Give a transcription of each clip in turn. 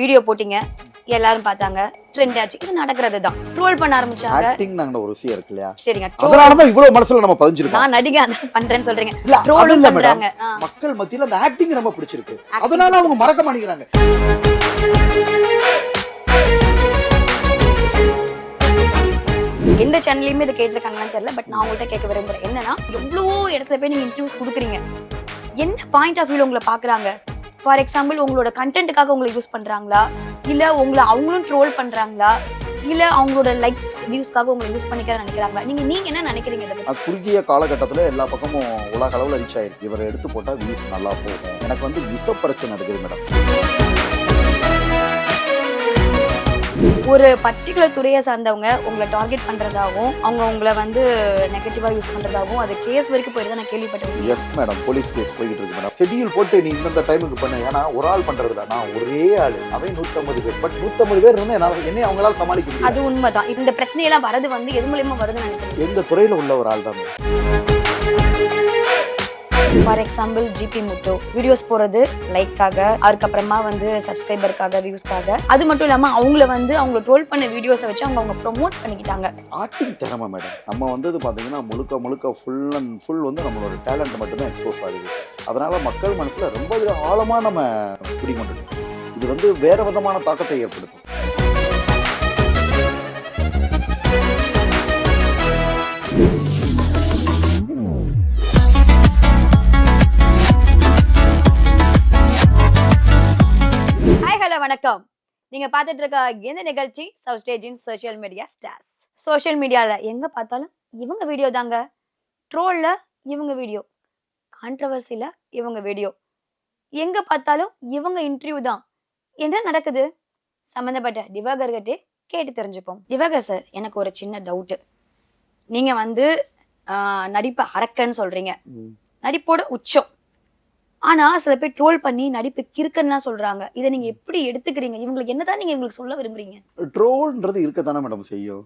Video போட்டீங்க எல்லாரும் பார்த்தாங்க ட்ரெண்ட் ஆச்சு. இது நடக்கிறது தான் ட்ரோல் பண்ண ஆரம்பிச்சாங்க. ஆக்டிங் நாங்க ஒரு விஷயம் இருக்கு இல்லையா? சரிங்க அதனாலதான் இவ்வளவு மனசுல நம்ம பதிஞ்சிருக்கோம். நான் நடிகை பண்றேன்னு சொல்றீங்க. மேடம் பண்றாங்க. மக்கள் மத்தியில அந்த ஆக்டிங் ரொம்ப பிடிச்சிருக்கு. அதனால அவங்க மறக்க மாட்டேங்கிறாங்க. எந்த சேனல்லையுமே இதை கேட்டிருக்காங்களான்னு தெரியல பட் நான் உங்கள்கிட்ட கேட்க விரும்புறேன். என்னன்னா எவ்வளவோ இடத்துல போய் நீங்க இன்டர்வியூஸ் கொடுக்குறீங்க. என்ன பாயிண்ட் ஆஃப் வியூல உங்களை பாக்குறாங்க ஃபார் எக்ஸாம்பிள் உங்களோட கண்டென்ட்டுக்காக உங்களை யூஸ் பண்ணுறாங்களா இல்லை உங்களை அவங்களும் ட்ரோல் பண்ணுறாங்களா இல்லை அவங்களோட லைக்ஸ் வியூஸ்க்காக உங்களை யூஸ் பண்ணிக்கிற நினைக்கிறாங்களா? நீங்கள் நீங்கள் என்ன நினைக்கிறீங்க இதை குறுகிய காலகட்டத்தில் எல்லா பக்கமும் உலக அளவில் ரீச் ஆயிருக்கு. இவரை எடுத்து போட்டால் வியூஸ் நல்லா போகும். எனக்கு வந்து விச பிரச்சனை இருக்குது மேடம் ஒரு பர்டிகுலர் துறையை சார்ந்தவங்க உங்களை டார்கெட் பண்றதாகவும் அவங்க உங்களை வந்து நெகட்டிவா யூஸ் பண்றதாகவும் அது கேஸ் வரைக்கும் போயிருந்தா நான் கேள்விப்பட்டிருக்கேன். எஸ் மேடம் போலீஸ் கேஸ் போய்கிட்டு இருக்கு மேடம் ஷெட்யூல் போட்டு நீ இந்தந்த டைமுக்கு பண்ணு. ஏன்னா ஒரு ஆள் பண்றதுல நான் ஒரே ஆள். அவன் நூத்தம்பது பேர். பட் நூத்தம்பது பேர் வந்து என்னால என்னை அவங்களால சமாளிக்க முடியாது. அது உண்மைதான். இந்த பிரச்சனையெல்லாம் வரது வந்து எது மூலியமா வருதுன்னு நினைக்கிறேன். எங்க துறையில உள்ள ஒரு ஆள் தான் for example GP Muthu videos போறது லைக்காக அதுக்கப்புறமா வந்து சப்ஸ்கிரைபருக்காக வியூஸ்க்காக அது மட்டும் இல்லாம அவங்கள வந்து அவங்க ட்ரோல் பண்ண வீடியோஸை வச்சு அவங்க அவங்க ப்ரொமோட் பண்ணிக்கிட்டாங்க. ஆக்டிங் திறமை மேடம் நம்ம வந்தது பார்த்தீங்கன்னா முழுக்க முழுக்க ஃபுல் அண்ட் ஃபுல் வந்து நம்மளோட டேலண்ட் மட்டும்தான் எக்ஸ்போஸ் ஆகுது. அதனால மக்கள் மனசுல ரொம்ப ஆழமாக ஆழமா நம்ம குடிக்கொண்டுட்டோம் இது வந்து வேற விதமான தாக்கத்தை ஏற்படுத்தும். வணக்கம். நீங்க பார்த்துட்டு இருக்க எந்த நிகழ்ச்சி சவுத் ஸ்டேஜின் சோஷியல் மீடியா ஸ்டார்ஸ் சோஷியல் மீடியால எங்க பார்த்தாலும் இவங்க வீடியோ தாங்க. ட்ரோல்ல இவங்க வீடியோ கான்ட்ரவர்சில இவங்க வீடியோ எங்க பார்த்தாலும் இவங்க இன்டர்வியூ தான். என்ன நடக்குது? சம்மந்தப்பட்ட திவாகர் கிட்டே கேட்டு தெரிஞ்சுப்போம். திவாகர் சார் எனக்கு ஒரு சின்ன டவுட்டு நீங்க வந்து நடிப்பை அரக்கன்னு சொல்றீங்க. நடிப்போட உச்சம். ஆனா சில பேர் ட்ரோல் பண்ணி நடிப்பு கிறுக்கன்னா சொல்றாங்க. இதை நீங்க எப்படி எடுத்துக்கிறீங்க? இவங்களுக்கு என்னதான் நீங்க இவங்களுக்கு சொல்ல விரும்புறீங்க? ட்ரோல்ன்றது இருக்கத்தானே மேடம் செய்யும்.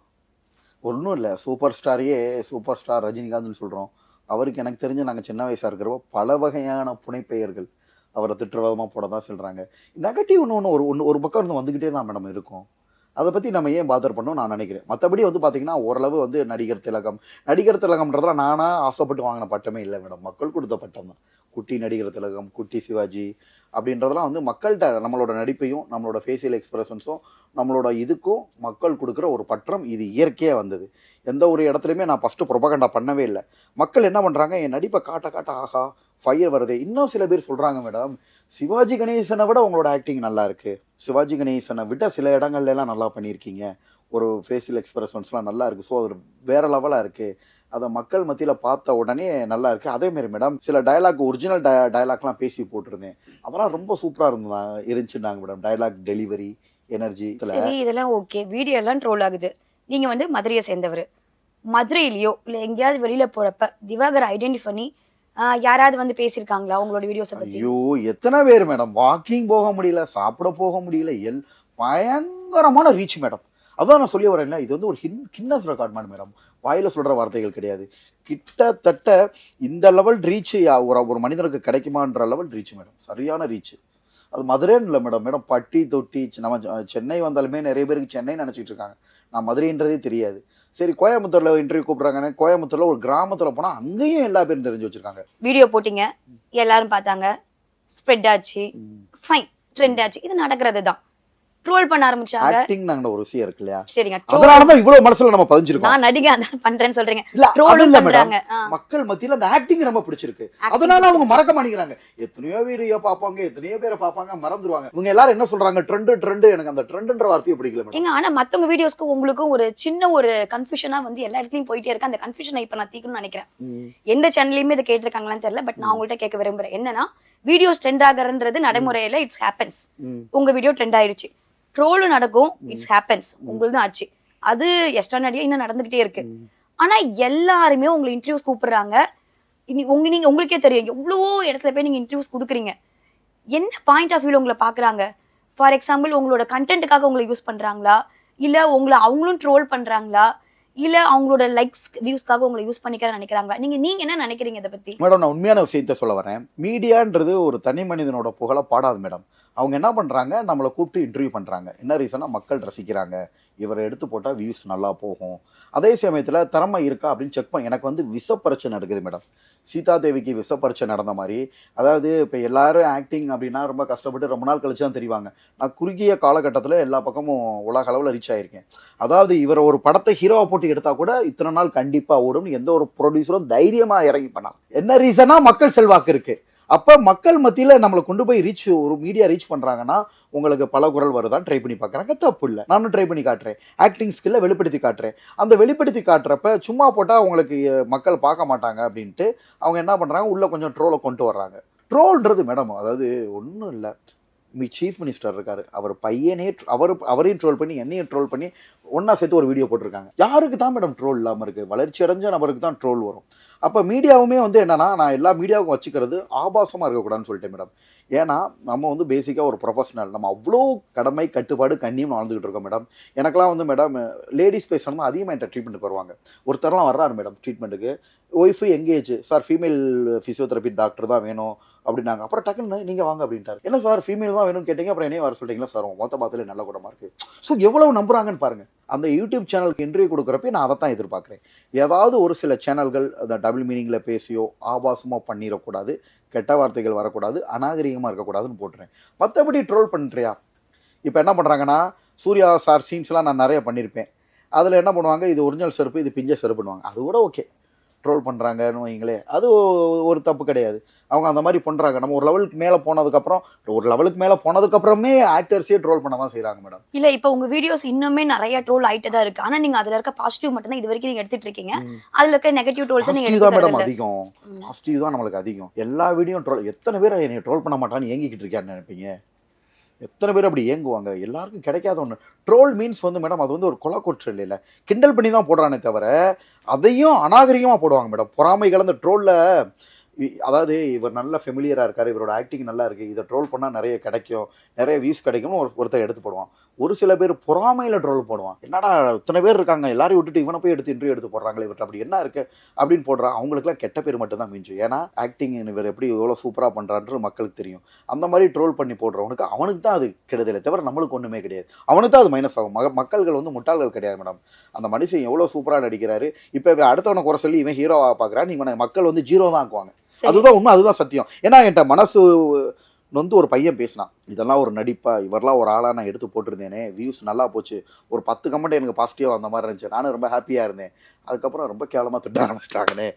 ஒன்றும் இல்லை. சூப்பர் ஸ்டாரையே சூப்பர் ஸ்டார் ரஜினிகாந்த்னு சொல்கிறோம் அவருக்கு எனக்கு தெரிஞ்சு நாங்கள் சின்ன வயசாக இருக்கிறப்போ பல வகையான புனைப்பெயர்கள் அவரை திட்டுறவதமாக போட தான் சொல்கிறாங்க நெகட்டிவ் ஒன்று ஒன்று ஒரு ஒன்று ஒரு பக்கம் இருந்து வந்துக்கிட்டே தான் மேடம் இருக்கும். அதை பற்றி நம்ம ஏன் பாதர் பண்ணோம் நான் நினைக்கிறேன். மற்றபடி வந்து பார்த்தீங்கன்னா ஓரளவு வந்து நடிகர் திலகம். நடிகர் திலகம்ன்றதுலாம் நானாக ஆசைப்பட்டு வாங்கின பட்டமே இல்லை மேடம் மக்கள் கொடுத்த பட்டம் தான். குட்டி நடிகர் திலகம் குட்டி சிவாஜி அப்படின்றதெல்லாம் வந்து மக்கள்கிட்ட நம்மளோட நடிப்பையும் நம்மளோட ஃபேஷியல் எக்ஸ்பிரஷன்ஸும் நம்மளோட இதுக்கும் மக்கள் கொடுக்குற ஒரு பற்றம் இது இயற்கையாக வந்தது. எந்த ஒரு இடத்துலையுமே நான் ஃபஸ்ட்டு ப்ரொபகண்டா பண்ணவே இல்லை. மக்கள் என்ன பண்ணுறாங்க என் நடிப்பை காட்ட காட்ட ஆஹா ஃபயர் வருது. இன்னும் சில பேர் சொல்கிறாங்க மேடம் சிவாஜி கணேசனை விட உங்களோட ஆக்டிங் நல்லா இருக்கு சிவாஜி கணேசனை விட சில இடங்கள்ல எல்லாம் நல்லா பண்ணியிருக்கீங்க. ஒரு ஃபேஷியல் எக்ஸ்பிரஷன்ஸ்லாம் நல்லா இருக்கு ஸோ அது வேற லெவலாக இருக்கு. அதை மக்கள் மத்தியில் பார்த்த உடனே நல்லா இருக்கு அதே மாதிரி மேடம் சில டயலாக் ஒரிஜினல் டயலாக்லாம் பேசி போட்டிருந்தேன். அதெல்லாம் ரொம்ப சூப்பராக இருந்தா இருந்துச்சுன்னாங்க மேடம். டயலாக் டெலிவரி எனர்ஜி சரி இதெல்லாம் ஓகே வீடியோ எல்லாம் ட்ரோல் ஆகுது. நீங்க வந்து மதுரையை சேர்ந்தவர். மதுரையிலையோ இல்லை எங்கேயாவது வெளியில போறப்ப திவாகர் ஐடென்டிஃபை பண்ணி யாராவது வந்து பேசியிருக்காங்களா உங்களோட வீடியோஸை பத்தி? ஐயோ எத்தனை பேர் மேடம் வாக்கிங் போக முடியல சாப்பிட போக முடியல எல் பயங்கரமான ரீச் மேடம் அதான் நான் சொல்லி வரேன்ல இது வந்து ஒரு ஹின் கின்னஸ் ரெக்கார்ட் மேடம் வாயில சொல்ற வார்த்தைகள் கிடையாது. கிட்டத்தட்ட இந்த லெவல் ரீச் ஒரு ஒரு மனிதனுக்கு கிடைக்குமான்ற லெவல் ரீச் மேடம் சரியான ரீச் அது மதுரைன்னு இல்லை மேடம் மேடம் பட்டி தொட்டி நம்ம சென்னை வந்தாலுமே நிறைய பேருக்கு சென்னை நினைச்சிட்டு இருக்காங்க. நான் மதுரைன்றதே தெரியாது. சரி கோயம்புத்தூர்ல இன்டர்வியூ கூப்பிடுறாங்கன்னு கோயம்புத்தூர்ல ஒரு கிராமத்துல போனா அங்கேயும் எல்லா பேரும் தெரிஞ்சு வச்சிருக்காங்க. வீடியோ போட்டீங்க எல்லாரும் பார்த்தாங்க ஸ்ப்ரெட் ஆச்சு ஃபைன் ட்ரெண்ட் ஆச்சு இது நடக்கிறது தான் ட்ரோல் பண்ண ஆரம்பிச்சாங்க. ஆக்டிங் நாங்க ஒரு விஷயம் இருக்கு இல்லையா? சரிங்க troll- அதனாலதான் இவ்வளவு மனசுல நம்ம பதிஞ்சிருக்கோம். நான் நடிகை அதான் பண்றேன்னு சொல்றீங்க. இல்ல மேடம் பண்றாங்க. மக்கள் மத்தியில அந்த ஆக்டிங் ரொம்ப பிடிச்சிருக்கு. அதனால அவங்க மறக்க மாட்டேங்கிறாங்க. எத்தனையோ வீடியோ பார்ப்பாங்க எத்தனையோ பேரை பார்ப்பாங்க மறந்துடுவாங்க இவங்க எல்லாரும் என்ன சொல்றாங்க? ட்ரெண்ட் ட்ரெண்ட் எனக்கு அந்த ட்ரெண்ட்ன்ற வார்த்தையை பிடிக்கல ஏங்க ஆனா மத்தவங்க வீடியோஸ்க்கு உங்களுக்கும் ஒரு சின்ன ஒரு கன்ஃபியூஷனா வந்து எல்லா இடத்துலயும் போயிட்டே இருக்கு. அந்த கன்ஃபியூஷனை இப்ப நான் தீக்கணும்னு நினைக்கிறேன். எந்த சேனல்லையுமே இதை கேட்டிருக்காங்களான்னு தெரியல பட் நான் உங்கள்கிட்ட கேட்க விரும்புறேன். என்னன்னா வீடியோஸ் ட்ரெண்ட் ஆகுறன்றது நடைமுறையில இட்ஸ் ஹேப்பன்ஸ். உங்க வீடியோ ட்ரெண்ட் ஆயிருச்சு ட்ரோலும் நடக்கும். இட்ஸ் ஹேப்பன்ஸ் உங்களுதும் ஆச்சு. அது எக்ஸ்ட்ரானடியா இன்னும் நடந்துகிட்டே இருக்கு. ஆனா எல்லாருமே உங்களை இன்டர்வியூஸ் கூப்பிடுறாங்க. இனி உங்க நீங்க உங்களுக்கே தெரியும். எவ்வளவோ இடத்துல போய் நீங்க இன்டர்வியூஸ் கொடுக்குறீங்க. என்ன பாயிண்ட் ஆஃப் வியூல உங்களை பாக்குறாங்க ஃபார் எக்ஸாம்பிள் உங்களோட கண்டென்ட்டுக்காக உங்களை யூஸ் பண்றாங்களா? இல்ல உங்களை அவங்களும் ட்ரோல் பண்றாங்களா? இல்ல அவங்களோட லைக்ஸ் வியூஸ்க்காக உங்களை யூஸ் பண்ணிக்க நினைக்கிறாங்களா? நீங்க நீங்க என்ன நினைக்கிறீங்க இதை பத்தி? மேடம் நான் உண்மையான விஷயத்த சொல்ல வரேன். மீடியான்றது ஒரு தனி மனிதனோட புகழ பாடாது மேடம் அவங்க என்ன பண்ணுறாங்க நம்மளை கூப்பிட்டு இன்டர்வியூ பண்ணுறாங்க என்ன ரீசனாக மக்கள் ரசிக்கிறாங்க. இவரை எடுத்து போட்டால் வியூஸ் நல்லா போகும். அதே சமயத்தில் திறமை இருக்கா அப்படின்னு செக் பண்ணி எனக்கு வந்து விஷ நடக்குது மேடம் சீதா தேவிக்கு விஷ நடந்த மாதிரி. அதாவது இப்போ எல்லாரும் ஆக்டிங் அப்படின்னா ரொம்ப கஷ்டப்பட்டு ரொம்ப நாள் கழிச்சு தான் தெரிவாங்க. நான் குறுகிய காலகட்டத்தில் எல்லா பக்கமும் உலக அளவில் ரீச் ஆகியிருக்கேன் அதாவது இவரை ஒரு படத்தை ஹீரோவை போட்டு எடுத்தால் கூட இத்தனை நாள் கண்டிப்பாக ஓடும்னு எந்த ஒரு ப்ரொடியூசரும் தைரியமாக இறங்கி பண்ணால் என்ன ரீசனாக மக்கள் செல்வாக்கு இருக்குது அப்போ மக்கள் மத்தியில் நம்மளை கொண்டு போய் ரீச் ஒரு மீடியா ரீச் பண்ணுறாங்கன்னா உங்களுக்கு பல குரல் வருதான். ட்ரை பண்ணி பார்க்குறாங்க தப்பு இல்லை. நானும் ட்ரை பண்ணி காட்டுறேன். ஆக்டிங் ஸ்கில்லை வெளிப்படுத்தி காட்டுறேன். அந்த வெளிப்படுத்தி காட்டுறப்ப சும்மா போட்டால் உங்களுக்கு மக்கள் பார்க்க மாட்டாங்க அப்படின்ட்டு அவங்க என்ன பண்ணுறாங்க உள்ளே கொஞ்சம் ட்ரோலை கொண்டு வர்றாங்க. ட்ரோல்ன்றது மேடம் அதாவது ஒன்றும் இல்லை. மீ சீஃப் மினிஸ்டர் இருக்காரு. அவர் பையனே அவர் அவரையும் ட்ரோல் பண்ணி என்னையும் ட்ரோல் பண்ணி ஒன்றா சேர்த்து ஒரு வீடியோ போட்டிருக்காங்க. யாருக்கு தான் மேடம் ட்ரோல் இல்லாமல் இருக்குது வளர்ச்சி அடைஞ்ச நபருக்கு தான் ட்ரோல் வரும். அப்போ மீடியாவுமே வந்து என்னன்னா நான் எல்லா மீடியாவுக்கும் வச்சுக்கிறது ஆபாசமாக இருக்கக்கூடாதுன்னு சொல்லிட்டேன் மேடம் ஏன்னா நம்ம வந்து பேசிக்காக ஒரு ப்ரொஃபஷனல் நம்ம அவ்வளோ கடமை கட்டுப்பாடு கண்ணியும் வாழ்ந்துகிட்டு இருக்கோம் மேடம் எனக்கெல்லாம் வந்து மேடம் லேடிஸ் பேசணும் அதிகமாக என்கிட்ட ட்ரீட்மெண்ட்டுக்கு வருவாங்க? ஒருத்தர்லாம் வர்றாரு மேடம் ட்ரீட்மெண்ட்டுக்கு wife engage sir female physiotherapy doctor தான் வேணும் அப்படின்னாங்க. அப்புறம் டக்குன்னு நீங்கள் வாங்க அப்படின்ட்டார். என்ன சார் ஃபீமேல் தான் வேணும்னு கேட்டீங்க? அப்புறம் என்னையும் வர சொல்லிட்டீங்களா சார் மொத்த பார்த்துல நல்ல குடமாக இருக்குது ஸோ எவ்வளோ நம்புறாங்கன்னு பாருங்கள் அந்த யூடியூப் சேனலுக்கு இன்டர்வியூ கொடுக்குறப்ப நான் அதை தான் எதிர்பார்க்குறேன். ஏதாவது ஒரு சில சேனல்கள் அந்த டபுள் மீனிங்கில் பேசியோ ஆபாசமாக பண்ணிடக்கூடாது. கெட்ட வார்த்தைகள் வரக்கூடாது அநாகரிகமாக இருக்கக்கூடாதுன்னு போட்டுறேன். மற்றபடி ட்ரோல் பண்ணுறியா இப்போ என்ன பண்ணுறாங்கன்னா சூர்யா சார் சீன்ஸ்லாம் நான் நிறைய பண்ணியிருப்பேன் அதில் என்ன பண்ணுவாங்க இது ஒரிஜினல் செருப்பு இது பிஞ்ச செருப்புன்னுவாங்க. அது கூட ஓகே ட்ரோல் பண்ணுறாங்கன்னு வைங்களே அது ஒரு தப்பு கிடையாது. அவங்க அந்த மாதிரி பண்ணுறாங்க நம்ம ஒரு லெவலுக்கு மேலே போனதுக்கப்புறம் ஒரு லெவலுக்கு மேலே போனதுக்கப்புறமே ஆக்டர்ஸே ட்ரோல் பண்ண தான் செய்கிறாங்க மேடம் இல்ல இப்ப உங்க வீடியோஸ் இன்னுமே நிறைய ட்ரோல் ஆயிட்டு தான் இருக்கு. ஆனா நீங்க அதுல இருக்க பாசிட்டிவ் மட்டும் தான் இது வரைக்கும் நீங்க எடுத்துட்டு இருக்கீங்க. அதுல இருக்க நெகட்டிவ் ட்ரோல்ஸ் நீங்க பாசிட்டிவ் தான் மேடம் அதிகம். பாசிட்டிவ் தான் நம்மளுக்கு அதிகம். எல்லா வீடியோ ட்ரோல் எத்தனை பேர் என்னை ட்ரோல் பண்ண மாட்டான்னு ஏங்கிக்கிட்டு இருக்கான்னு நினைப்பீங்க? எத்தனை பேர் அப்படி ஏங்குவாங்க? எல்லாருக்கும் கிடைக்காத ஒன்று ட்ரோல் மீன்ஸ் வந்து மேடம் அது வந்து ஒரு கொலை குற்றம் இல்லை கிண்டல் பண்ணி தான் போடுறானே தவிர அதையும் அநாகரிகமாக போடுவாங்க மேடம். பொறாமை கலந்த ட்ரோலில் அதாவது இவர் நல்ல ஃபெமிலியராக இருக்கார் இவரோட ஆக்டிங் நல்லா இருக்குது இதை ட்ரோல் பண்ணால் நிறைய கிடைக்கும் நிறைய வியூஸ் கிடைக்கும்னு ஒரு ஒருத்தர் எடுத்து போடுவான். ஒரு சில பேர் பொறாமையில் ட்ரோல் போடுவான். என்னடா இத்தனை பேர் இருக்காங்க எல்லாரையும் விட்டுட்டு இவனை போய் எடுத்து இன்டர்வியூ எடுத்து போடுறாங்களே இவர்கிட்ட அப்படி என்ன இருக்குது அப்படின்னு போடுறான் அவங்களுக்குலாம் கெட்ட பேர் மட்டும் தான் மிஞ்சும். ஏன்னா ஆக்டிங் இவர் எப்படி எவ்வளோ சூப்பராக பண்ணுறான்றது மக்களுக்கு தெரியும். அந்த மாதிரி ட்ரோல் பண்ணி போடுறவனுக்கு அவனுக்கு தான் அது கெடுதலை தவிர நம்மளுக்கு ஒன்றுமே கிடையாது. அவனுக்கு தான் அது மைனஸ் ஆகும். மக மக்கள்கள் வந்து முட்டாள்கள் கிடையாது மேடம் அந்த மனுஷன் எவ்வளோ சூப்பராக நடிக்கிறாரு. இப்போ அடுத்தவனை குறை சொல்லி இவன் ஹீரோவாக பார்க்குறான் இவனை மக்கள் வந்து ஜீரோ தான் ஆக்குவாங்க. அதுதான் உண்மை அதுதான் சத்தியம். ஏன்னா என்கிட்ட மனசு நொந்து ஒரு பையன் பேசினான். இதெல்லாம் ஒரு நடிப்பா இவரெல்லாம் ஒரு ஆளாக நான் எடுத்து போட்டிருந்தேனே வியூஸ் நல்லா போச்சு. ஒரு பத்து கமெண்ட் எனக்கு பாசிட்டிவாக அந்த மாதிரி இருந்துச்சு. நானும் ரொம்ப ஹாப்பியாக இருந்தேன். அதுக்கப்புறம் ரொம்ப கேவலமாக திட்ட ஆரம்பிச்சிட்டாங்கண்ணே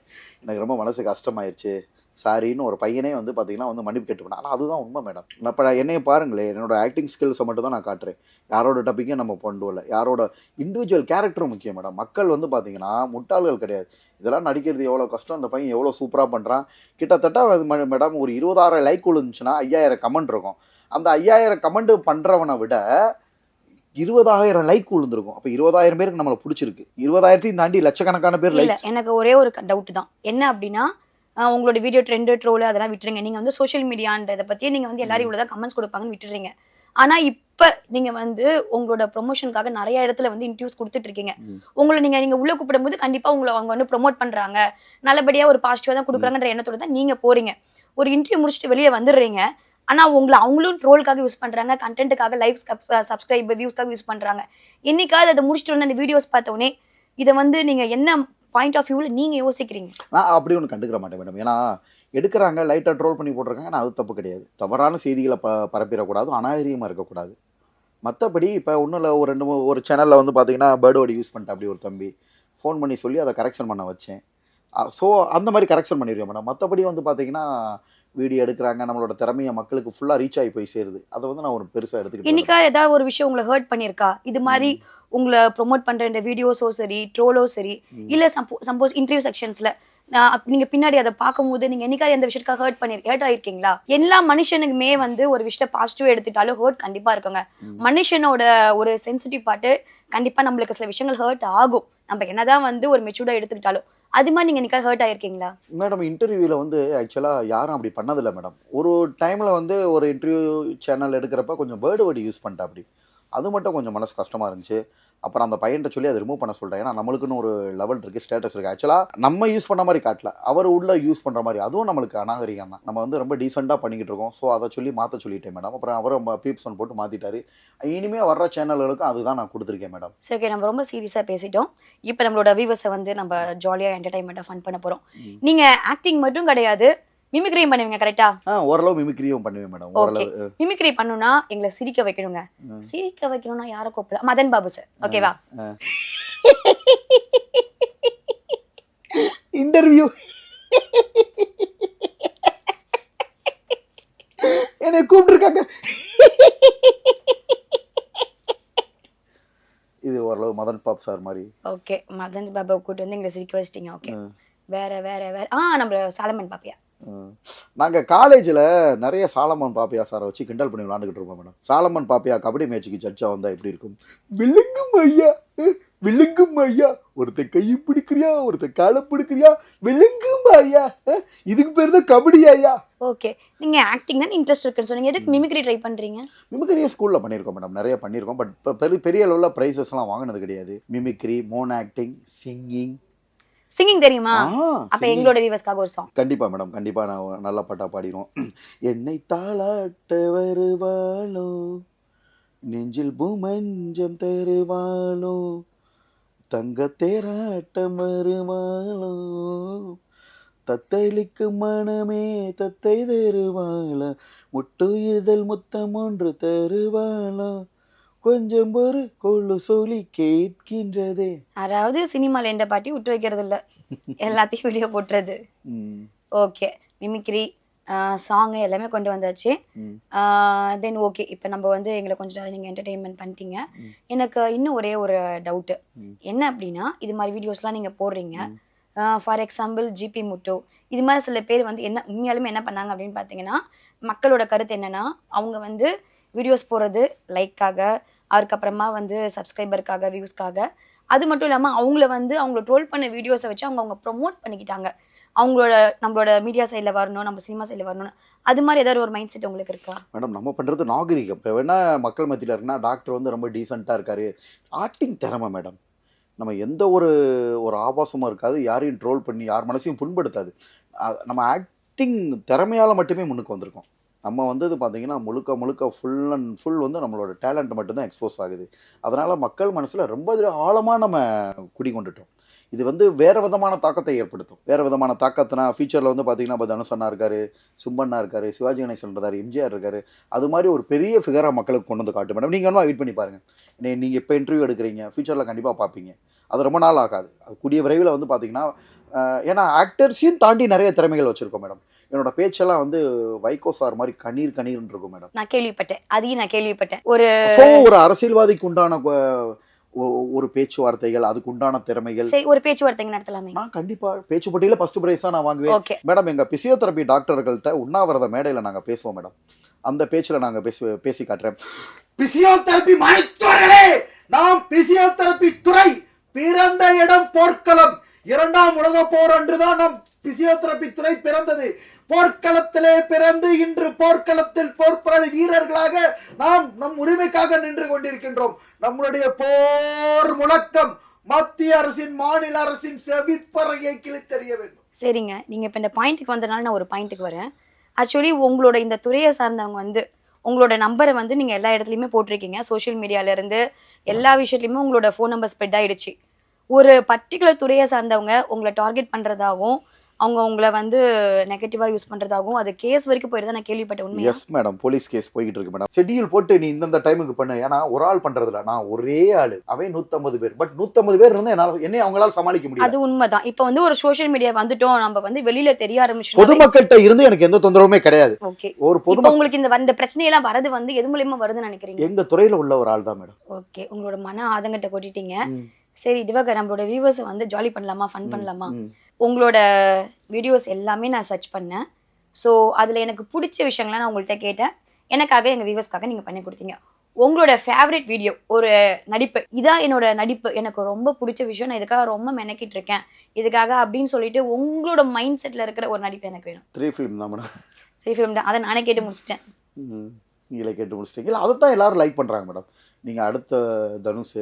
எனக்கு ரொம்ப மனசு கஷ்டமாயிருச்சு. சாரின்னு ஒரு பையனே வந்து பார்த்தீங்கன்னா வந்து மன்னிப்பு கேட்டுப்பேன் ஆனால் அதுதான் உண்மை மேடம் இப்போ என்னைய பாருங்களேன். என்னோட ஆக்டிங் ஸ்கில்ஸை மட்டும் தான் நான் காட்டுறேன். யாரோட டாப்பிக்கையும் நம்ம கொண்டு வரல யாரோட இண்டிவிஜுவல் கேரக்டரும் முக்கியம் மேடம் மக்கள் வந்து பார்த்தீங்கன்னா முட்டாள்கள் கிடையாது. இதெல்லாம் நடிக்கிறது எவ்வளோ கஷ்டம் அந்த பையன் எவ்வளோ சூப்பராக பண்ணுறான் கிட்டத்தட்ட மேடம் ஒரு இருபதாயிரம் லைக் விழுந்துச்சுன்னா ஐயாயிரம் கமெண்ட் இருக்கும். அந்த ஐயாயிரம் கமெண்ட் பண்ணுறவனை விட இருபதாயிரம் லைக் விழுந்திருக்கும். அப்போ இருபதாயிரம் பேருக்கு நம்மளை பிடிச்சிருக்கு. இருபதாயிரத்தையும் தாண்டி லட்சக்கணக்கான பேர் இல்ல லைக் எனக்கு ஒரே ஒரு டவுட் தான். என்ன அப்படின்னா உங்களோட வீடியோ ட்ரெண்ட் ட்ரோல் அதெல்லாம் விட்டுருங்க. நீங்க வந்து சோஷியல் மீடியான்றத பத்தி நீங்க வந்து எல்லாரும் இவ்வளவுதான் கமெண்ட்ஸ் கொடுப்பாங்கன்னு விட்டுறீங்க ஆனா இப்ப நீங்க வந்து உங்களோட ப்ரொமோஷனுக்காக நிறைய இடத்துல வந்து இன்டர்வியூஸ் கொடுத்துட்டு இருக்கீங்க. உங்களை நீங்க நீங்க உள்ள கூப்பிடும்போது கண்டிப்பா உங்களை அவங்க வந்து ப்ரோமோட் பண்றாங்க. நல்லபடியா ஒரு பாசிட்டிவா தான் கொடுக்குறாங்கன்ற எண்ணத்தோட தான் நீங்க போறீங்க. ஒரு இன்டர்வியூ முடிச்சுட்டு வெளியே வந்துடுறீங்க. ஆனா உங்களை அவங்களும் ட்ரோலுக்காக யூஸ் பண்றாங்க. கண்டென்ட்டுக்காக லைக்ஸ் சப்ஸ்கிரைப் வியூஸ்க்காக யூஸ் பண்றாங்க. என்னைக்காவது அதை முடிச்சுட்டு வந்து அந்த வீடியோஸ் பார்த்தோன்னே இதை வந்து நீங்க என்ன பாயிண்ட் ஆஃப் வியூவில் நீங்கள் யோசிக்கிறீங்க. நான் அப்படி ஒன்று கண்டுக்கிற மாட்டேன் மேடம் ஏன்னா எடுக்கிறாங்க லைட்டாக ட்ரோல் பண்ணி போட்டிருக்காங்க. ஆனால் அது தப்பு கிடையாது. தவறான செய்திகளை ப பரப்பிடக்கூடாது. அநாகரிகமாக இருக்கக்கூடாது. மற்றபடி இப்போ ஒன்றும் இல்லை ஒரு ரெண்டு மூணு ஒரு சேனலில் வந்து பார்த்தீங்கன்னா பேர்டு யூஸ் பண்ணிட்டேன். அப்படி ஒரு தம்பி. ஃபோன் பண்ணி சொல்லி அதை கரெக்ஷன் பண்ண வச்சேன். ஸோ அந்த மாதிரி கரெக்ஷன் பண்ணிடுவேன் மேடம் மற்றபடி வந்து பார்த்தீங்கன்னா வீடியோ எடுக்கிறாங்க நம்மளோட திறமையை மக்களுக்கு ஃபுல்லாக ரீச் ஆகி போய் சேருது. அதை வந்து நான் ஒரு பெருசாக எடுத்துக்கிட்டு என்னைக்கா ஏதாவது ஒரு விஷயம் உங்களை ஹர்ட் பண்ணிருக்கா இது மாதிரி உங்களை ப்ரோமோட் பண்ற இந்த வீடியோஸோ சரி ட்ரோலோ சரி. இல்ல சப்போஸ் இன்டர்வியூ செக்ஷன்ஸ்ல நீங்க பின்னாடி அதை பார்க்கும்போது நீங்க என்னைக்காவது எந்த விஷயத்துக்காக ஹர்ட் பண்ணி ஹர்ட் ஆயிருக்கீங்களா? எல்லா மனுஷனுக்குமே வந்து ஒரு விஷயத்த பாசிட்டிவ் எடுத்துட்டாலும் ஹர்ட் கண்டிப்பா இருக்குங்க. மனுஷனோட ஒரு சென்சிட்டிவ் பார்ட்டு கண்டிப்பா நம்மளுக்கு சில விஷயங்கள் ஹர்ட் ஆகும். நம்ம என்னதான் வந்து ஒரு மெச்சூர்டா எடுத்துக்கிட்டாலும் அது மாதிரி நீங்க என்னைக்காவது ஹர்ட் ஆயிருக்கீங்களா? மேடம் இன்டர்வியூவில் வந்து ஆக்சுவலாக யாரும் அப்படி பண்ணதில்லை மேடம். ஒரு டைமில் வந்து ஒரு இன்டர்வியூ சேனல் எடுக்கிறப்ப கொஞ்சம் பேர்டு வேர்டு யூஸ் பண்ணிட்டேன் அப்படி. அது மட்டும் கொஞ்சம் மனசு கஷ்டமாக இருந்துச்சு. அப்புறம் அந்த பையன்ட்ட சொல்லி அதை ரிமூவ் பண்ண சொல்லிட்டேன் ஏன்னா நம்மளுக்குன்னு ஒரு லெவல் இருக்குது ஸ்டேட்டஸ் இருக்குது ஆக்சுவலாக நம்ம யூஸ் பண்ண மாதிரி காட்டல. அவர் உள்ள யூஸ் பண்ணுற மாதிரி. அதுவும் நம்மளுக்கு அநாகரிகம் தான். நம்ம வந்து ரொம்ப டீசெண்டாக பண்ணிக்கிட்டு இருக்கோம். ஸோ அதை சொல்லி மாற்ற சொல்லிட்டேன் மேடம் அப்புறம் அவரும் பீப்ஸ் ஒன் போட்டு மாற்றிட்டாரு இனிமேல் வர்ற சேனல்களுக்கும் அதுதான் நான் கொடுத்துருக்கேன் மேடம் சரி ஓகே நம்ம ரொம்ப சீரியஸாக பேசிட்டோம். இப்போ நம்மளோட வியூவர்ஸை வந்து நம்ம ஜாலியாக என்டர்டைன்மெண்ட்டாக ஃபன் பண்ண போகிறோம். நீங்கள் ஆக்டிங் மட்டும் கிடையாது. மிமிக்ரியும் பண்ணுவீங்க கரெக்டா ஓரளவு மிமிக்ரியும் பண்ணுவேன் மேடம் ஓரளவு மிமிக்ரி பண்ணணும்னா எங்களை சிரிக்க வைக்கணுங்க. சிரிக்க வைக்கணும்னா யாரை கூப்பிடலாம்? மதன் பாபு சார் ஓகேவா இன்டர்வியூ என்னை கூப்பிட்டுருக்காங்க. இது ஓரளவு மதன் பாப் சார் மாதிரி. ஓகே மதன் பாபுவை கூட்டு வந்து எங்களை சிரிக்க வச்சிட்டீங்க. ஓகே. வேற வேற வேற. ஆ நம்ம சாலமன் பாப்பியா? ம். நாங்க காலேஜ்ல நிறைய சாலமன் பாப்பியா சாரை வச்சு கிண்டல் பண்ணி விளாண்டுக்கிட்டு இருப்போம் மேடம் சாலமன் பாப்பியா கபடி மேட்சுக்கு ஜட்ஜா வந்தா எப்படி இருக்கும்? விழுங்கும் ஐயா விழுங்கும் ஐயா ஒருத்தன் கையை பிடிக்கிறியா ஒருத்தன் காலை பிடிக்கிறியா? விழுங்கும் ஐயா இதுக்கு பேர் தான் கபடி ஐயா. ஓகே நீங்க ஆக்டிங் தான் இன்ட்ரெஸ்ட் இருக்குன்னு சொன்னீங்க. எதுக்கு மிமிக்ரி ட்ரை பண்றீங்க? மிமிக்ரியே ஸ்கூல்ல பண்ணியிருக்கோம் மேடம் நிறைய பண்ணியிருக்கோம். பட் பெரிய பெரிய அளவில் ப்ரைஸஸ்லாம் வாங்கினது கிடையாது. மிமிக்ரி மோன் ஆக்டிங் சிங்கிங் சிங்கிங் தெரியுமா? அப்ப எங்களோட வியூவர்ஸ்க்காக ஒரு சாங் கண்டிப்பா மேடம் கண்டிப்பா நான் நல்ல பாட்டா பாடிடுவோம். என்னை தாளாட்ட வருவாளோ? நெஞ்சில் பூமஞ்சம் தருவாளோ? தங்க தேராட்டம் வருவாளோ? தத்தளிக்கு மனமே தத்தை தருவாள? முட்டு இதழ் முத்தம் ஒன்று தருவாளா? கொஞ்சம் ஒரு கொள்ளு சொல்லி கேட்கின்றதே. அதாவது சினிமால எந்த பாட்டி விட்டு வைக்கிறது இல்ல எல்லாத்தையும் வீடியோ போட்டுறது. ஓகே. மிமிக்ரி சாங் எல்லாமே கொண்டு வந்தாச்சு. Then okay. இப்போ நம்ம வந்து எங்களை கொஞ்ச நேரம் நீங்கள் என்டர்டெயின்மெண்ட் பண்ணிட்டீங்க. எனக்கு இன்னும் ஒரே ஒரு டவுட்டு. என்ன அப்படின்னா இது மாதிரி வீடியோஸ்லாம் நீங்கள் போடுறீங்க. ஃபார் எக்ஸாம்பிள் ஜிபி முட்டு இது மாதிரி சில பேர் வந்து என்ன உண்மையாலுமே என்ன பண்ணாங்க அப்படின்னு பார்த்தீங்கன்னா மக்களோட கருத்து என்னன்னா அவங்க வந்து வீடியோஸ் போடுறது லைக்காக அதுக்கப்புறமா வந்து சப்ஸ்கிரைபருக்காக வியூஸ்க்காக அது மட்டும் இல்லாமல் அவங்கள வந்து அவங்கள ட்ரோல் பண்ண வீடியோஸை வச்சு அவங்க அவங்க ப்ரொமோட் பண்ணிக்கிட்டாங்க. அவங்களோட நம்மளோட மீடியா சைடில் வரணும் நம்ம சினிமா சைடில் வரணும் அது மாதிரி ஏதாவது ஒரு மைண்ட் செட் உங்களுக்கு இருக்கா? மேடம் நம்ம பண்ணுறது நாகரிகம். இப்போ வேணா மக்கள் மத்தியில் இருக்குன்னா டாக்டர் வந்து ரொம்ப டீசெண்டாக இருக்காரு. ஆக்டிங் திறமை மேடம் நம்ம எந்த ஒரு ஒரு ஆபாசமும் இருக்காது. யாரையும் ட்ரோல் பண்ணி யார் மனசையும் புண்படுத்தாது. நம்ம ஆக்டிங் திறமையால் மட்டுமே முன்னுக்கு வந்திருக்கோம். நம்ம வந்தது பார்த்திங்கன்னா முழுக்க முழுக்க ஃபுல் அண்ட் ஃபுல் வந்து நம்மளோட டேலண்ட் மட்டும்தான் எக்ஸ்போஸ் ஆகுது. அதனால் மக்கள் மனசில் ரொம்ப ஆழமாக நம்ம குடிகொண்டுட்டோம் இது வந்து வேறு விதமான தாக்கத்தை ஏற்படுத்தும். வேறு விதமான தாக்கத்தினா ஃபியூச்சரில் வந்து பார்த்தீங்கன்னா இப்போ தனுஷ் இருக்கார் சும்பண்ணா இருக்கார் சிவாஜி கணேசன் இருந்தார் எம்ஜிஆர் இருக்கார். அது மாதிரி ஒரு பெரிய ஃபிகராக மக்களுக்கு கொண்டு வந்து காட்டு மேடம் நீங்கள் வேணுமா வெயிட் பண்ணி பாருங்கள் நீ நீங்கள் இப்போ இன்டர்வியூ எடுக்கிறீங்க ஃபியூச்சரில் கண்டிப்பாக பார்ப்பீங்க அது ரொம்ப நாள் ஆகாது. அது கூடிய விரைவில் வந்து பார்த்தீங்கன்னா ஏன்னா ஆக்டர்ஸையும் தாண்டி நிறைய திறமைகள் வச்சுருக்கோம் மேடம் என்னோட பேச்செல்லாம் வந்து வைகோ சார் மாதிரி கண்ணீர் கண்ணீர்னு இருக்கும் மேடம் நான் கேள்விப்பட்டேன். அதையும் நான் கேள்விப்பட்டேன். ஒரு ஸோ ஒரு அரசியல்வாதிக்கு உண்டான ஒரு பேச்சுவார்த்தைகள் அதுக்கு உண்டான திறமைகள். சரி ஒரு பேச்சுவார்த்தைங்க நடத்தலாமே. நான் கண்டிப்பா பேச்சு போட்டியில ஃபர்ஸ்ட் பிரைஸா நான் வாங்குவேன். மேடம் எங்க பிசியோதெரபி டாக்டர்கள்ட்ட உண்ணாவிரத மேடையில நாங்க பேசுவோம் மேடம் அந்த பேச்சுல நாங்க பேசி பேசி காட்டுறேன். பிசியோதெரபி மருத்துவர்களே நாம் பிசியோதெரபி துறை பிறந்த இடம் போர்க்களம். இரண்டாம் உலக போர் அன்றுதான் நம் பிசியோதெரபி துறை பிறந்தது. போர்க்களத்திலே பிறந்து இன்று போர்க்களத்தில் போர்க்கள வீரர்களாக நாம் நம் உரிமைக்காக நின்று கொண்டிருக்கின்றோம். நம்மளுடைய போர் முழக்கம் மத்திய அரசின் மாநில அரசின் செவிப்பறையை கிழித்தறிய வேண்டும். சரிங்க. நீங்க இப்ப இந்த பாயிண்ட்டுக்கு வந்ததுனால நான் ஒரு பாயிண்ட்டுக்கு வரேன். ஆக்சுவலி உங்களோட இந்த துறையை சார்ந்தவங்க வந்து உங்களோட நம்பரை வந்து நீங்க எல்லா இடத்துலயுமே போட்டிருக்கீங்க. சோஷியல் மீடியால இருந்து எல்லா விஷயத்துலயுமே உங்களோட ஃபோன் நம்பர் ஸ்ப்ரெட் ஆயிடுச்சு. ஒரு பர்டிகுலர் துறையை சார்ந்தவங்க உங்களை டார்கெட் பண்றதாவும் அவங்க உங்களை வந்து நெகட்டிவா யூஸ் பண்றதாகவும் அது கேஸ் வரைக்கும் போயிருந்தா நான் கேள்விப்பட்டேன் உண்மையா? எஸ் மேடம் போலீஸ் கேஸ் போய்கிட்டு இருக்கு மேடம் ஷெட்யூல் போட்டு நீ இந்தந்த டைமுக்கு பண்ணு. ஏன்னா ஒரு ஆள் பண்றதுல நான் ஒரே ஆளு. அவன் நூத்தம்பது பேர். பட் நூத்தம்பது பேர் இருந்தா என்னால என்னை அவங்களால சமாளிக்க முடியாது அது உண்மைதான். இப்ப வந்து ஒரு சோஷியல் மீடியா வந்துட்டோம். நம்ம வந்து வெளியில தெரிய ஆரம்பிச்சோம் பொதுமக்கள்கிட்ட இருந்து எனக்கு எந்த தொந்தரவுமே கிடையாது. ஓகே ஒரு பொதுமக்கள் உங்களுக்கு இந்த இந்த பிரச்சனையெல்லாம் வரது வந்து எது மூலியமா வருதுன்னு நினைக்கிறீங்க? எங்க துறையில உள்ள ஒரு ஆள் தான் மேடம் ஓகே உங்களோட மன ஆதங்கத்தை கொட்டிட்டீங்க. சரி திவாகர் நம்மளோட வியூவர்ஸை வந்து ஜாலி பண்ணலாமா? ஃபன் பண்ணலாமா? உங்களோட வீடியோஸ் எல்லாமே நான் சர்ச் பண்ணேன். ஸோ அதில் எனக்கு பிடிச்ச விஷயங்கள்லாம் நான் உங்கள்கிட்ட கேட்டேன். எனக்காக எங்கள் வியூவர்ஸ்க்காக நீங்கள் பண்ணி கொடுத்தீங்க. உங்களோட ஃபேவரட் வீடியோ ஒரு நடிப்பு. இதான் என்னோட நடிப்பு. எனக்கு ரொம்ப பிடிச்ச விஷயம். நான் இதுக்காக ரொம்ப மெனக்கிட்டு இருக்கேன். இதுக்காக அப்படின்னு சொல்லிட்டு உங்களோட மைண்ட் செட்டில் இருக்கிற ஒரு நடிப்பு எனக்கு வேணும். த்ரீ ஃபிலிம் தான் மேடம். ரீஃபிலிம் தான். அதை நானே கேட்டு முடிச்சிட்டேன். நீங்களே கேட்டு முடிச்சிட்டீங்க. அதை தான் எல்லாரும் லைக் பண்றாங்க மேடம். நீங்கள் அடுத்த தனுஷ்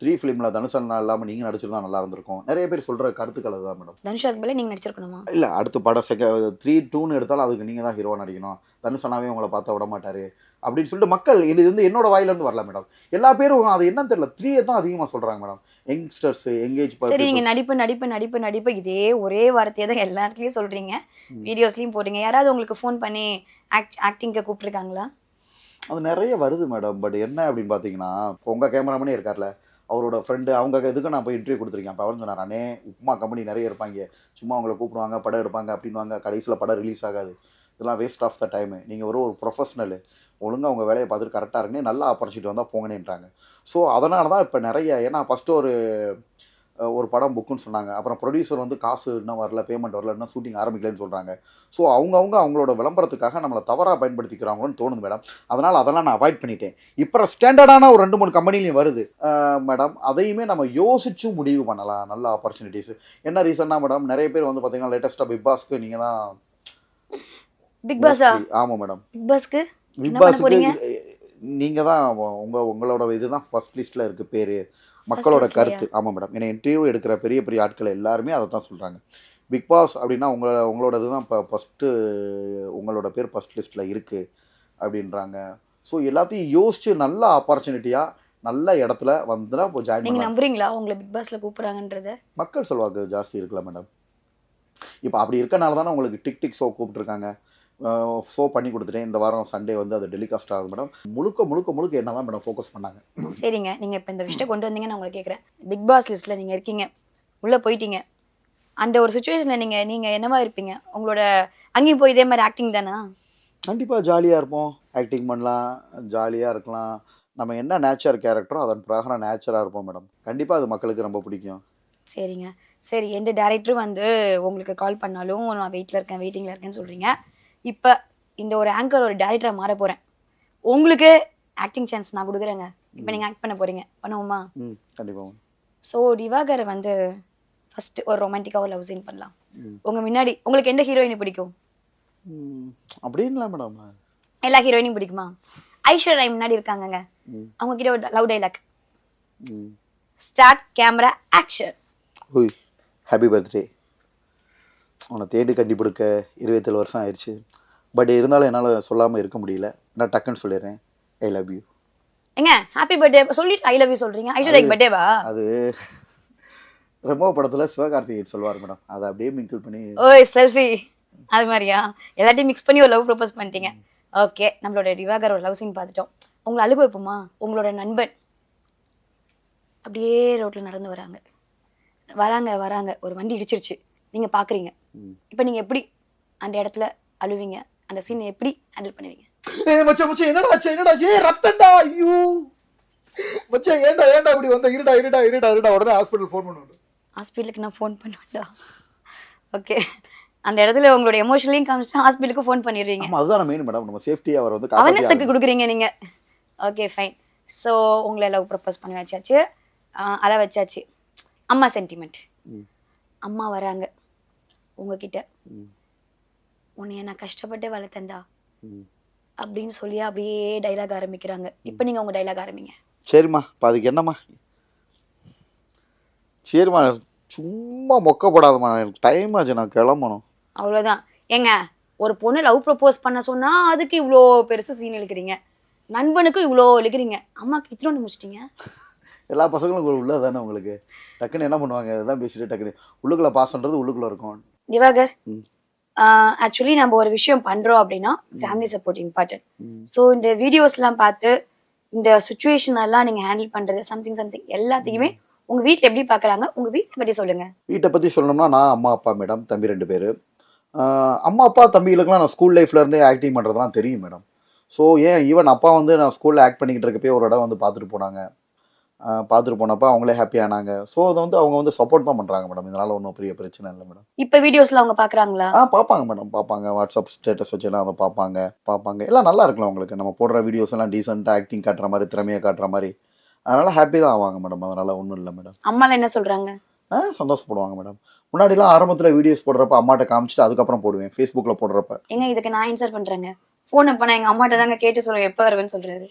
த்ரீ ஃபிலிமில் தனுஷ் அண்ணா இல்லாமல் நீங்கள் நடிச்சிருந்தா நல்லா இருந்திருக்கும். நிறைய பேர் சொல்கிற கருத்துக்கள் அதுதான் மேடம். தனுஷ் அதுக்கு பதிலா நீங்க நடிச்சிருக்கணுமா? இல்லை அடுத்த படம் செக த்ரீ டூன்னு எடுத்தாலும் அதுக்கு நீங்கள் தான் ஹீரோவாக நடிக்கணும். தனுஷ் அண்ணாவே உங்களை பார்த்தா விட மாட்டாரு. அப்படின்னு சொல்லிட்டு மக்கள் இது வந்து என்னோட வாயிலேருந்து வரல மேடம். எல்லா பேரும் அது என்னன்னு தெரியல த்ரீயை தான் அதிகமாக சொல்கிறாங்க மேடம். யங்ஸ்டர்ஸ் எங்கேஜ் சரி நீங்க நடிப்பு நடிப்பு நடிப்பு நடிப்பு இதே ஒரே வார்த்தையை தான் எல்லா இடத்துலயும் சொல்றீங்க. ம். வீடியோஸ்லயும் போடுறீங்க. யாராவது உங்களுக்கு ஃபோன் பண்ணி ஆக்ட் ஆக்டிங்க்கு கூப்பிட்டுருக்காங்களா? அது நிறைய வருது மேடம். பட் என்ன அப்படின்னு பார்த்தீங்கன்னா உங்கள் கேமராமேனே இருக்கார்ல அவரோட ஃப்ரெண்டு அவங்க இதுக்கு நான் போய் இன்டர்வியூ கொடுத்துருக்கேன்? அப்போ அவன் சொன்னார் அண்ணே உப்புமா கம்பெனி நிறைய இருப்பாங்க. சும்மா அவங்கள கூப்பிடுவாங்க படம் எடுப்பாங்க அப்படின்வாங்க கடைசியில் படம் ரிலீஸ் ஆகாது. இதெல்லாம் வேஸ்ட் ஆஃப் த டைமு நீங்கள் ஒரு ஒரு ப்ரொஃபஷ்னலு ஒழுங்காக அவங்க வேலையை பார்த்துட்டு கரெக்டாக இருக்குன்னு நல்ல ஆப்பர்ச்சுனிட்டி வந்தால் போங்கன்னுன்றாங்க. ஸோ அதனால தான் இப்போ நிறைய ஏன்னா ஃபஸ்ட்டு ஒரு ஒரு படம் புக்குன்னு சொன்னாங்க. அப்புறம் ப்ரொடியூசர் வந்து காசு இன்னும் வரல பேமெண்ட் வரல இன்னும் ஷூட்டிங் ஆரம்பிக்கலன்னு சொல்கிறாங்க ஸோ அவங்கவுங்க அவங்களோட விளம்பரத்துக்காக நம்மளை தவறாக பயன்படுத்திக்கிறாங்களோன்னு தோணுது மேடம் அதனால் அதெல்லாம் நான் அவாய்ட் பண்ணிட்டேன். இப்போ ஸ்டாண்டர்டான ஒரு ரெண்டு மூணு கம்பெனிலையும் வருது. மேடம் அதையுமே நம்ம யோசிச்சு முடிவு பண்ணலாம். நல்ல ஆப்பர்ச்சுனிட்டிஸ் என்ன ரீசன்னா மேடம் நிறைய பேர் வந்து பார்த்தீங்கன்னா லேட்டஸ்ட்டாக பிக் பாஸ்க்கு நீங்கள் தான் பிக் பாஸா ஆமாம் மேடம் பிக் பாஸ்க்கு பிக்? பாஸுக்கு நீங்கள் தான் உங்கள் உங்களோட இதுதான் ஃபர்ஸ்ட் லிஸ்ட்டில் இருக்குது பேர். மக்களோட? கருத்து. ஆமாம் மேடம் என்னை இன்டர்வியூ எடுக்கிற பெரிய பெரிய ஆட்கள் எல்லாருமே அதை தான் சொல்கிறாங்க பிக் பாஸ் அப்படின்னா உங்களை உங்களோட இதுதான் இப்போ ஃபஸ்ட்டு உங்களோட பேர் ஃபர்ஸ்ட் லிஸ்ட்டில் இருக்குது அப்படின்றாங்க. ஸோ எல்லாத்தையும் யோசிச்சு நல்ல ஆப்பர்ச்சுனிட்டியாக நல்ல இடத்துல வந்துனா இப்போ ஜாயின் நீங்க பண்ணலாம். நம்புறீங்களா உங்களை பிக் பாஸ்ல கூப்பிடுறாங்கன்றத? மக்கள் செல்வாக்கு ஜாஸ்தி இருக்குல்ல மேடம் இப்போ அப்படி இருக்கனால தானே உங்களுக்கு டிக் டிக் ஷோ கூப்பிட்ருக்காங்க ஷோ பண்ணி கொடுத்துட்டேன். இந்த வாரம் சண்டே வந்து அது டெலிகாஸ்ட் ஆகுது மேடம் முழுக்க முழுக்க முழுக்க என்ன தான் மேடம் ஃபோக்கஸ் பண்ணாங்க. சரிங்க. நீங்க இப்ப இந்த விஷயத்தை கொண்டு வந்தீங்கன்னு நான் உங்களை கேக்குறேன். பிக் பாஸ் லிஸ்ட்ல நீங்க இருக்கீங்க. உள்ள போயிட்டீங்க. அந்த ஒரு சுச்சுவேஷன்ல நீங்க நீங்க என்னவா இருப்பீங்க? உங்களோட அங்கேயும் போய் இதே மாதிரி ஆக்டிங் தானா? கண்டிப்பாக ஜாலியாக இருப்போம். ஆக்டிங் பண்ணலாம் ஜாலியாக இருக்கலாம். நம்ம என்ன நேச்சர் கேரக்டரோ அதன் பிரகாரம் நேச்சராக இருப்போம் மேடம் கண்டிப்பாக அது மக்களுக்கு ரொம்ப பிடிக்கும். சரிங்க. சரி எந்த டேரக்டரும் வந்து உங்களுக்கு கால் பண்ணாலும் நான் வெயிட்ல இருக்கேன் வெயிட்டிங்ல இருக்கேன்னு சொல்றீங்க. இப்போ இந்த ஒரு ஆங்கர் ஒரு டேரக்டரா மாற போறேன். உங்களுக்கு ஆக்டிங் சான்ஸ் நான் கொடுக்குறேங்க. இப்போ நீங்க ஆக்ட் பண்ண போறீங்க. பண்ணுவோமா? கண்டிப்பாக ஸோ திவாகரை வந்து ஃபர்ஸ்ட் ஒரு ரொமான்டிக்காக லவ் சீன் பண்ணலாம். ம். உங்க முன்னாடி உங்களுக்கு எந்த ஹீரோயினி பிடிக்கும்? அப்படின்லாம் மேடம். எல்லா ஹீரோயினும் பிடிக்குமா? ஐஸ்வர்யா ராய் முன்னாடி இருக்காங்கங்க. அவங்க கிட்ட ஒரு love dialogue start camera action happy birthday உன்னை தேடி கண்டுபிடிக்க இருபத்தேழு வருஷம் ஆயிடுச்சு. பட் இருந்தாலும் என்னால் சொல்லாமல் இருக்க முடியல. நான் டக்குன்னு சொல்லிடுறேன். ஐ லவ் யூ ஏங்க ஹாப்பி பர்த்டே சொல்லிட்டு ஐ லவ் யூ சொல்றீங்க. ஐஸ்வர்யா பர்த்டேவா அது ரெமோ படத்தில் சிவகார்த்திகேயன் சொல்லுவார் மேடம். அதை அப்படியே மிங்கிள் பண்ணி ஓய் செல்ஃபி அது மாதிரியா? எல்லாத்தையும் மிக்ஸ் பண்ணி ஒரு லவ் ப்ரப்போஸ் பண்ணிட்டீங்க. ஓகே நம்மளோட திவாகர் ஒரு லவ் சீன் பார்த்துட்டோம். உங்களை அழுக வைப்போமா? உங்களோட நண்பன். அப்படியே ரோட்ல நடந்து வராங்க. வராங்க வராங்க. ஒரு வண்டி இடிச்சிருச்சு. நீங்க பாக்குறீங்க. ம். இப்போ நீங்க எப்படி அந்த இடத்துல அழுவீங்க? அந்த சீனை எப்படி ஹேண்டில் பண்ணுவீங்க? ஏய் மச்சான் மச்சான் என்னடா ஆச்சு என்னடா? ஏய் ரத்தம்டா ஐயோ. மச்சான் ஏன்டா ஏன்டா இப்படி வந்த? இருடா இருடா இருடா இருடா. உடனே ஹாஸ்பிட்டல் ஃபோன் பண்ணுவேன் ஹாஸ்பிட்டலுக்கு நான் ஃபோன் பண்ண வேண்டாம் ஓகே அந்த இடத்துல உங்களோட எமோஷனலையும் காமிச்சிட்டு ஹாஸ்பிட்டலுக்கு ஃபோன் பண்ணிடுறீங்க ஆமா அதுதான் மெயின் மேடம் நம்ம சேஃப்டி அவர் வந்து காப்பாற்றி கொடுக்குறீங்க நீங்க. ஓகே ஃபைன் ஸோ உங்களை லவ் ப்ரப்போஸ் பண்ணி வச்சாச்சு. அழ வச்சாச்சு. அம்மா சென்டிமெண்ட். அம்மா வராங்க. உங்ககிட்ட. உன்னைய நான் கஷ்டப்பட்டு வளர்த்தேன்டா. அப்படின்னு சொல்லி அப்படியே டைலாக் ஆரம்பிக்கிறாங்க. இப்போ நீங்க உங்க டைலாக் ஆரம்பிங்க. சரிம்மா இப்போ அதுக்கு என்னம்மா? சரிம்மா சும்மா மொக்கப்படாதம்மா எனக்கு டைம் ஆச்சு நான் கிளம்பணும். அவ்வளோதான் ஏங்க ஒரு பொண்ணு லவ் ப்ரப்போஸ் பண்ண சொன்னா அதுக்கு இவ்வளோ பெருசு சீன் இழுக்கிறீங்க. நண்பனுக்கு இவ்வளோ இழுக்கிறீங்க. அம்மாக்கு இத்தனை முடிச்சிட்டீங்க? எல்லா பசங்களும் உள்ள தானே உங்களுக்கு? டக்குன்னு என்ன பண்ணுவாங்க? இதுதான் பேசிட்டு டக்குன்னு. உள்ளுக்குள்ள பாசன்றது உள்ளுக்குள்ள இருக்கும். திவாகர். ஆக்சுவலி நம்ம ஒரு விஷயம் பண்றோம் அப்படின்னா ஃபேமிலி சப்போர்ட் இம்பார்ட்டன்ட். ஸோ இந்த வீடியோஸ்லாம் பார்த்து இந்த சுச்சுவேஷன் எல்லாம் நீங்க ஹேண்டில் பண்றது சம்திங் சம்திங் எல்லாத்தையுமே உங்க வீட்ல எப்படி பாக்குறாங்க உங்க வீட்டை பத்தி சொல்லுங்க. வீட்டை பற்றி சொல்லணும்னா நான் அம்மா அப்பா மேடம் தம்பி ரெண்டு பேர். அம்மா அப்பா தம்பிகளுக்குலாம் நான் ஸ்கூல் லைஃப்ல இருந்தே ஆக்டிங் பண்ணுறதுலாம் தெரியும் மேடம் ஸோ ஏன் ஈவன் அப்பா வந்து நான் ஸ்கூலில் ஆக்ட் பண்ணிக்கிட்டு இருக்கப்பே ஒரு இடம் வந்து பார்த்துட்டு போனாங்க. பார்த்துட்டு போனப்போ அவங்களே happy ஆனாங்க. ஸோ அதை வந்து அவங்க வந்து சப்போர்ட் தான் பண்ணுறாங்க மேடம் இதனால ஒன்றும் பெரிய பிரச்சனை இல்லை மேடம் இப்ப வீடியோஸ்ல அவங்க பாக்குறாங்களா? ஆ பார்ப்பாங்க மேடம் பார்ப்பாங்க. வாட்ஸ்அப் ஸ்டேட்டஸ் வச்செல்லாம் அதை பார்ப்பாங்க. பார்ப்பாங்க. எல்லாம் நல்லா இருக்கலாம் உங்களுக்கு நம்ம போடுற வீடியோஸ் எல்லாம் டீசெண்டாக ஆக்டிங் காட்டுற மாதிரி திறமையை காட்டுற மாதிரி. அதனால ஹாப்பி தான் ஆவாங்க மேடம் அதனால ஒன்றும் இல்லை மேடம் அம்மால என்ன சொல்றாங்க? ஆ சந்தோஷப்படுவாங்க மேடம் முன்னாடிலாம் ஆரம்பத்தில் வீடியோஸ் போடுறப்ப அம்மாட்ட காமிச்சிட்டு அதுக்கப்புறம் போடுவேன். ஃபேஸ்புக்கில் போடுறப்ப. ஏங்க இதுக்கு நான் ஆன்சர் பண்றேங்க. போன் அப்ப நான் எங்க அம்மாட்ட தாங்க கேட்டு சொல்லுவேன் எப்ப வருவேன்னு சொல்றாரு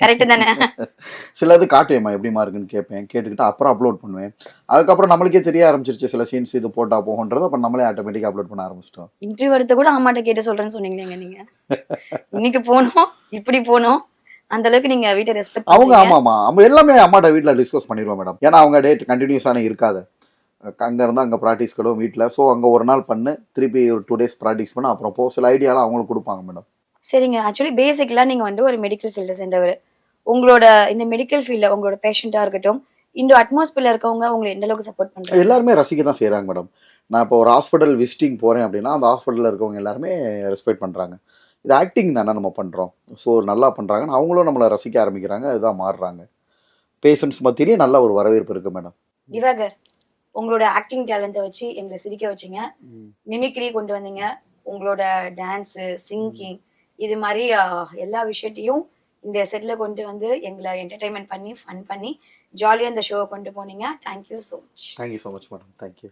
கரெக்ட் தானே? சிலது காட்டுவேம்மா எப்படிமா இருக்குன்னு கேட்பேன். கேட்டுக்கிட்டு அப்புறம் அப்லோட் பண்ணுவேன். அதுக்கப்புறம் நம்மளுக்கே தெரிய ஆரம்பிச்சிருச்சு சில சீன்ஸ் இது போட்டா போகுன்றது அப்ப நம்மளே ஆட்டோமேட்டிக்காக அப்லோட் பண்ண ஆரம்பிச்சிட்டோம். இன்டர்வியூ எடுத்த கூட அம்மாட்ட கேட்டு சொல்றேன்னு சொன்னீங்களேங்க நீங்க? இன்னைக்கு போனோம் இப்படி போனோம். அந்த அளவுக்கு நீங்க வீட்டை ரெஸ்பெக்ட் அவங்க ஆமாமா அவங்க எல்லாமே அம்மாட்ட வீட்டில் டிஸ்கஸ் பண்ணிடுவோம் மேடம் ஏன்னா அவங்க டேட் கண்டினியூஸான இருக்காது. அங்க இருந்து அங்க ப்ராக்டிஸ் கிடும் வீட்டில் ஸோ அங்க ஒரு நாள் பண்ணு திருப்பி ஒரு டூ டேஸ் ப்ராக்டிஸ் பண்ண அப்புறம் போ. சில ஐடியாலாம் அவங்களுக்கு கொடுப்பாங்க மேடம் சரிங்க. ஆக்சுவலி பேசிக்கலா நீங்க வந்து ஒரு மெடிக்கல் ஃபீல்டு சேர்ந்தவர். உங்களோட இந்த மெடிக்கல் ஃபீல்ட்ல உங்களோட பேஷண்டா இருக்கட்டும் இந்த அட்மாஸ்பியர்ல இருக்கவங்க உங்களை எந்த அளவுக்கு சப்போர்ட் பண்றாங்க? எல்லாருமே ரசிக்க தான் செய்கிறாங்க மேடம் நான் இப்போ ஒரு ஹாஸ்பிட்டல் விசிட்டிங் போகிறேன் அப்படின்னா அந்த ஹாஸ்பிட்டலில் இருக்கவங்க எல்லாருமே ரெஸ்பெக்ட் பண்ணுறாங்க இது ஆக்டிங் தானே நம்ம பண்ணுறோம் ஸோ நல்லா பண்ணுறாங்கன்னு அவங்களும் நம்மளை ரசிக்க ஆரம்பிக்கிறாங்க இதுதான் மாறுறாங்க. பேஷண்ட்ஸ் மத்தியிலேயே நல்ல ஒரு வரவேற்பு இருக்குது மேடம் திவாகர் உங்களோட ஆக்டிங் டேலண்ட்டை வச்சு எங்களை சிரிக்க வச்சீங்க. மிமிக்ரி கொண்டு வந்தீங்க. உங்களோட டான்ஸ் சிங்கிங் இது மாதிரி எல்லா விஷயத்தையும் இந்த செட்டில் கொண்டு வந்து எங்களை என்டர்டைன்மெண்ட் பண்ணி ஃபன் பண்ணி ஜாலியாக இந்த ஷோவை கொண்டு போனீங்க. Thank you so much thank you so much madam thank you